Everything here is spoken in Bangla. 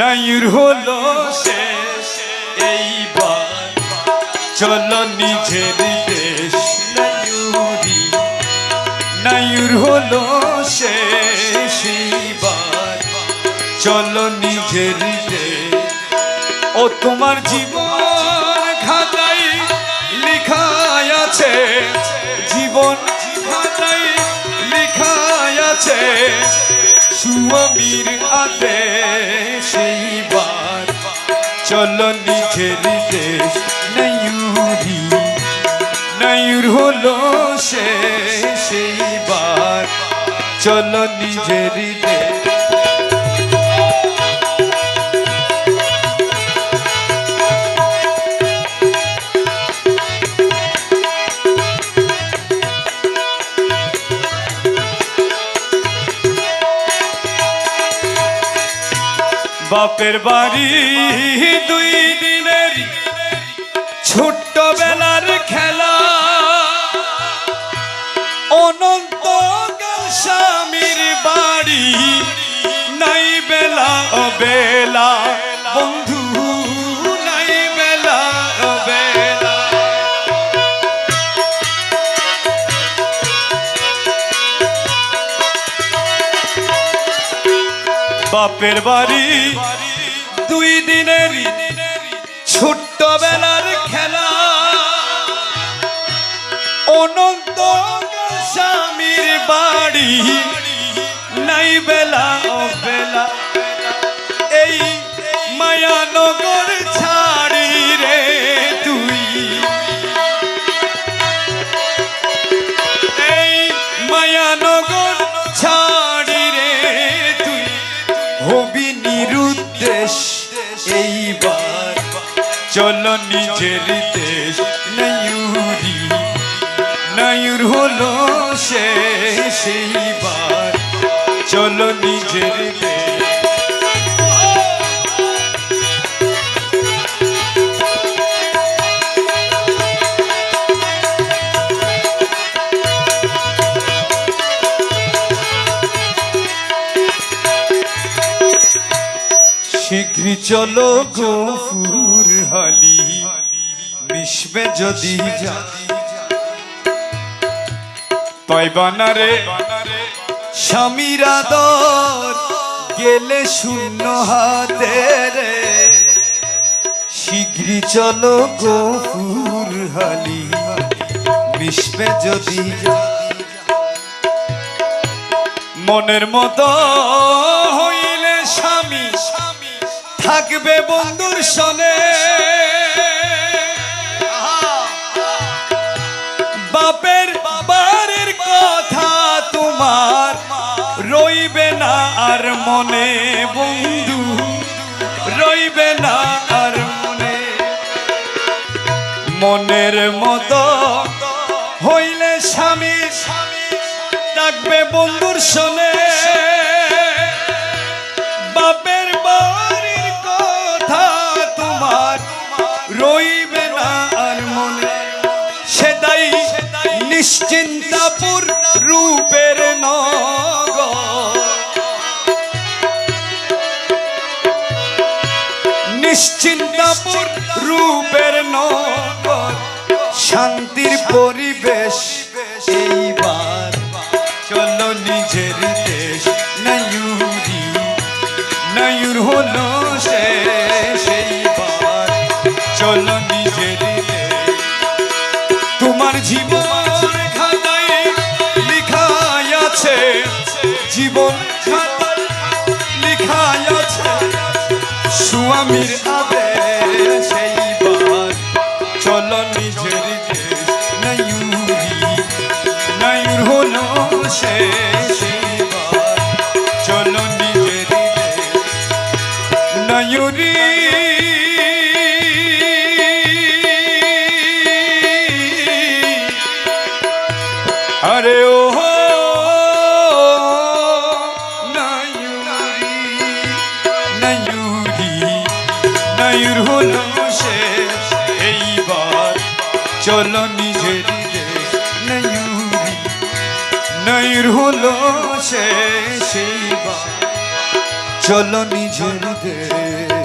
নাইর হলো শেষ, এইবার চলো নিজের দেশ। নায়ুরি নায়ুর হলো শেষ, এইবার চলো নিজের দেশ। ও তোমার জীবন খাতায় লিখাই আছে, জীবন খাতায় লিখাই আছে। সুয়ামীর আদেশ এইবার চলো নিজের দেশ নয়ুরি নয়ুর হলো শেষ এইবার চলো নিজের দেশ। বাপের বাড়ি দুই দিনের ছোট্ট বেলার খেলা। অনন্ত স্বামীর বাড়ি নাই বেলা বেলা। বাপের বাড়ি। দুই দিনের ছোট্ট বেলার খেলা। অনন্ত স্বামীর বাড়ি। নাই বেলা ও বেলা এইবার চলো নিজের দেশ নয়ুরি। নয়ুর হলো শেষ এইবার। চলো নিজের দেশ শীঘ্রই চলো গফুর হালি। মিশবে যদি যা। পাইবানা রে স্বামীর আদর গেলে শূন্য হাতে রে। শীঘ্রই চলো গফুর হালি। মিশবে যদি মনের মতো থাকবে বন্ধুর সনে। বাপের বাড়ির কথা তোমার রইবে না আর মনে বন্ধু, রইবে না আর মনে। মনের মতো হইলে স্বামী ডাকবে বন্ধুর শোনে নিশ্চিন্তাপুর রূপের নগর। নিশ্চিন্তাপুর রূপের নগর। শান্তির পরিবেশ এইবার। চলো নিজের দেশ, নয়ুরি। নয়ুর হলো শেষ চলো নিজের দেশ। তোমার জীবন স্বামীর আবে সেই বার চলো নিজের দেশ নয়ুরি নয়ুর হলো শেষ। নয়ুর হলো শেষ। এইবার চলো নিজের নয়ুরি নয়ুর হলো শেষ। এইবার চলো নিজের দেশ